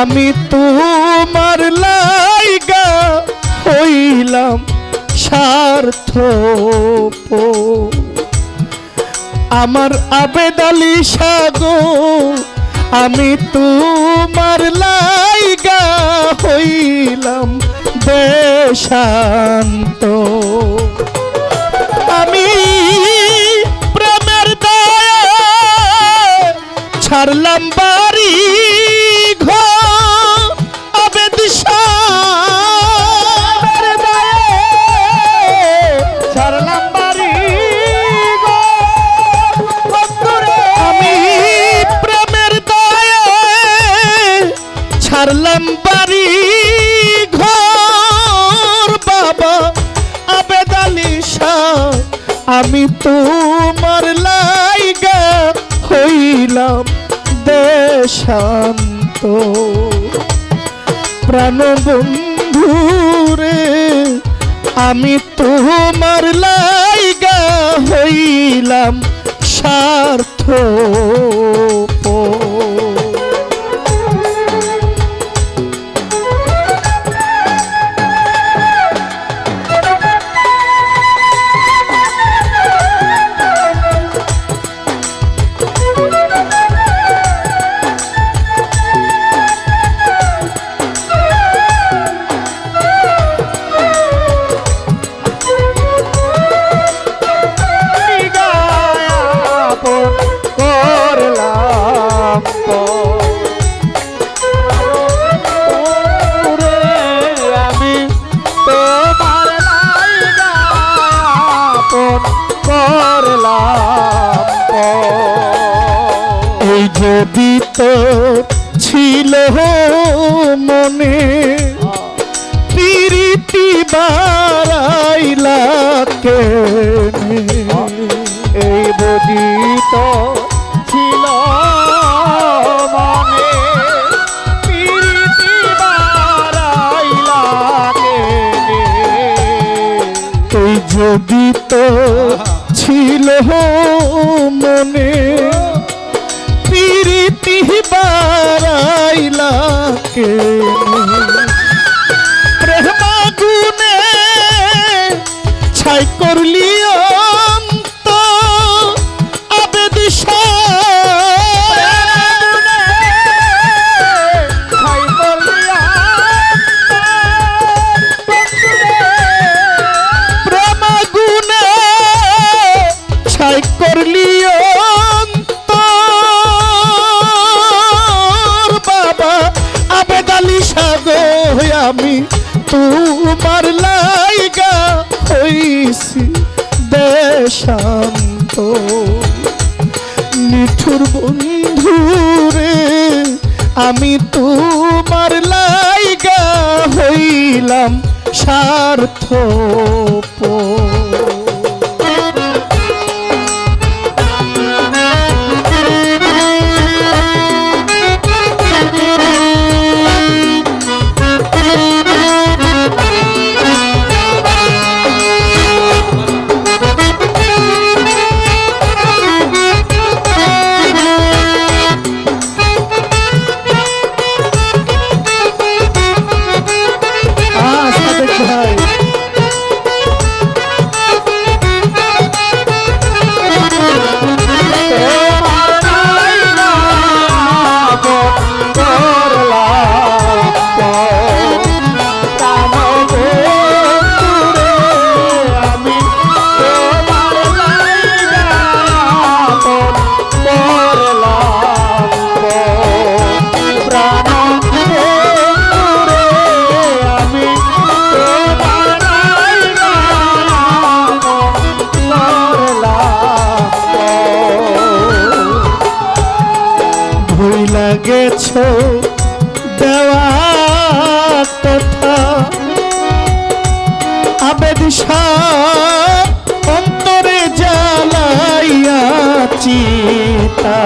আমি তোমার লাইগা হইলাম স্বার্থ আমার আবেদালি সাগো আমি তোমার লাইগা হইলাম দেশান্ত। আমি প্রেমের দয়া ছাড়লাম আমি তোমার লাইগা হইলাম দেশান্ত। প্রাণ বন্ধুরে আমি তোমার লাইগা হইলাম ছিল মনে। প্রীতি বারাইলা এই বুঝিত ছিল মনে। প্রীতি বারাইলা যদি তো ছিল মনে। বারাইলা কে দেশান্ত বন্ধু রে আমি তোমার লাইগা হইলাম স্বার্থ গেছো দেওয়া কথা। আবেদ অন্তরে জ্বালাইয়া চিতা।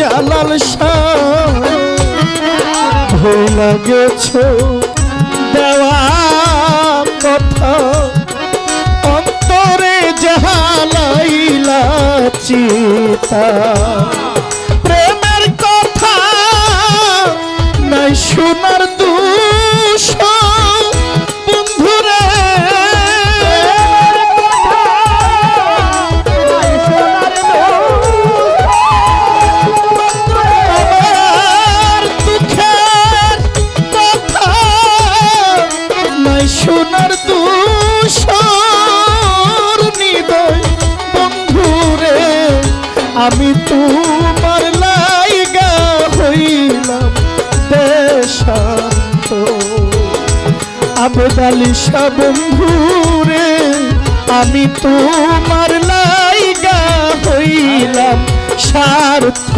জালাল শাহ। ভোলা গেছো দেওয়া কথা। অন্তরে জালাইলা চিতা প্রেমের কথা নাই শোনার আমি তোমার লাইগা হইলাম দেশান্ত আবদালি বন্ধুরে আমি তোমার লাইগা হইলাম স্বার্থ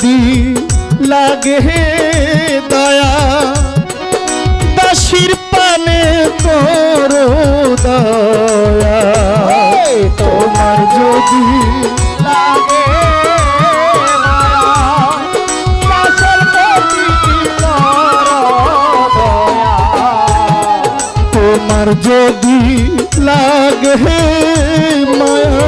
যদি লাগে দয়া দাসির পানে করো দয়া। তোমার যদি লাগে তোমার যদি লাগে মায়া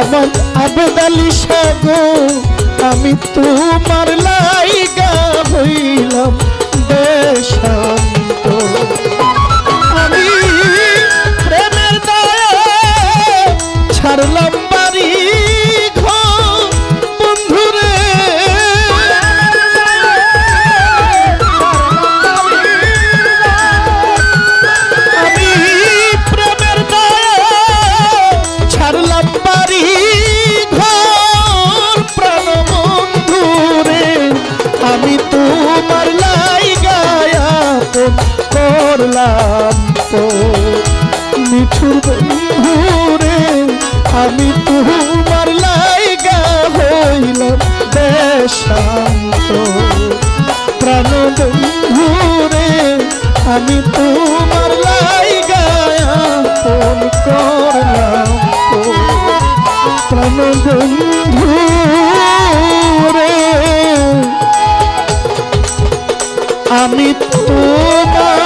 আমার আবেদালি সাগো আমি তোমার লাইগা হইলাম দেশান্ত আমি তোমার লাইগা হইলাম দেশান্ত প্রাণ বন্ধুরে আমি তোমার লাইগা আপন করলাম প্রাণ আমি তোমার